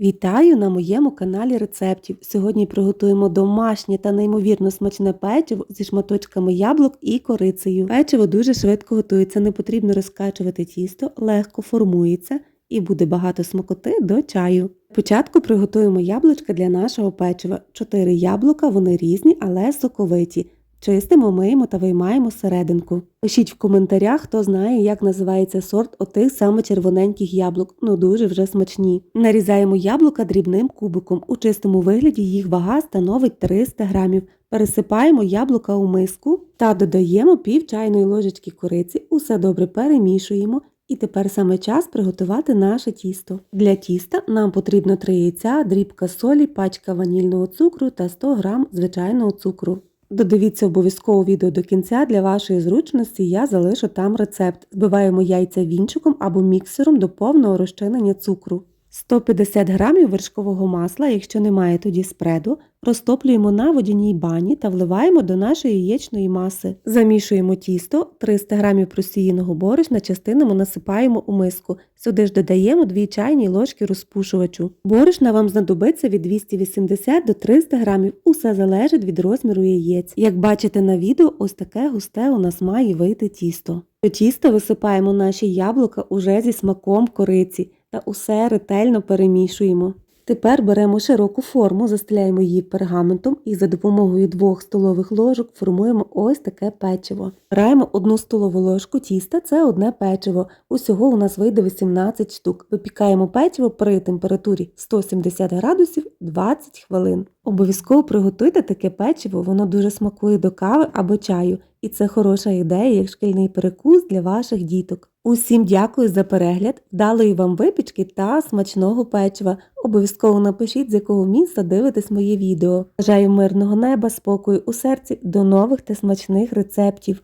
Вітаю на моєму каналі рецептів. Сьогодні приготуємо домашнє та неймовірно смачне печиво зі шматочками яблук і корицею. Печиво дуже швидко готується, не потрібно розкачувати тісто, легко формується і буде багато смакоти до чаю. Спочатку приготуємо яблучка для нашого печива. Чотири яблука, вони різні, але соковиті. Чистимо, миємо та виймаємо серединку. Пишіть в коментарях, хто знає, як називається сорт отих саме червоненьких яблук, ну дуже вже смачні. Нарізаємо яблука дрібним кубиком. У чистому вигляді їх вага становить 300 грамів. Пересипаємо яблука у миску та додаємо пів чайної ложечки кориці. Усе добре перемішуємо. І тепер саме час приготувати наше тісто. Для тіста нам потрібно 3 яйця, дрібка солі, пачка ванільного цукру та 100 г звичайного цукру. Додивіться обов'язково відео до кінця для вашої зручності, я залишу там рецепт. Збиваємо яйця вінчиком або міксером до повного розчинення цукру. 150 г вершкового масла, якщо немає тоді спреду, розтоплюємо на водяній бані та вливаємо до нашої яєчної маси. Замішуємо тісто, 300 г просіяного борошна частинами насипаємо у миску. Сюди ж додаємо 2 чайні ложки розпушувачу. Борошна вам знадобиться від 280 до 300 г, усе залежить від розміру яєць. Як бачите на відео, ось таке густе у нас має вийти тісто. До тіста висипаємо наші яблука уже зі смаком кориці та усе ретельно перемішуємо. Тепер беремо широку форму, застеляємо її пергаментом і за допомогою двох столових ложок формуємо ось таке печиво. Раємо одну столову ложку тіста, це одне печиво. Усього у нас вийде 18 штук. Випікаємо печиво при температурі 170 градусів 20 хвилин. Обов'язково приготуйте таке печиво, воно дуже смакує до кави або чаю, і це хороша ідея як шкільний перекус для ваших діток. Усім дякую за перегляд, вдалої вам випічки та смачного печива. Обов'язково напишіть, з якого міста дивитесь моє відео. Бажаю мирного неба, спокою у серці, до нових та смачних рецептів.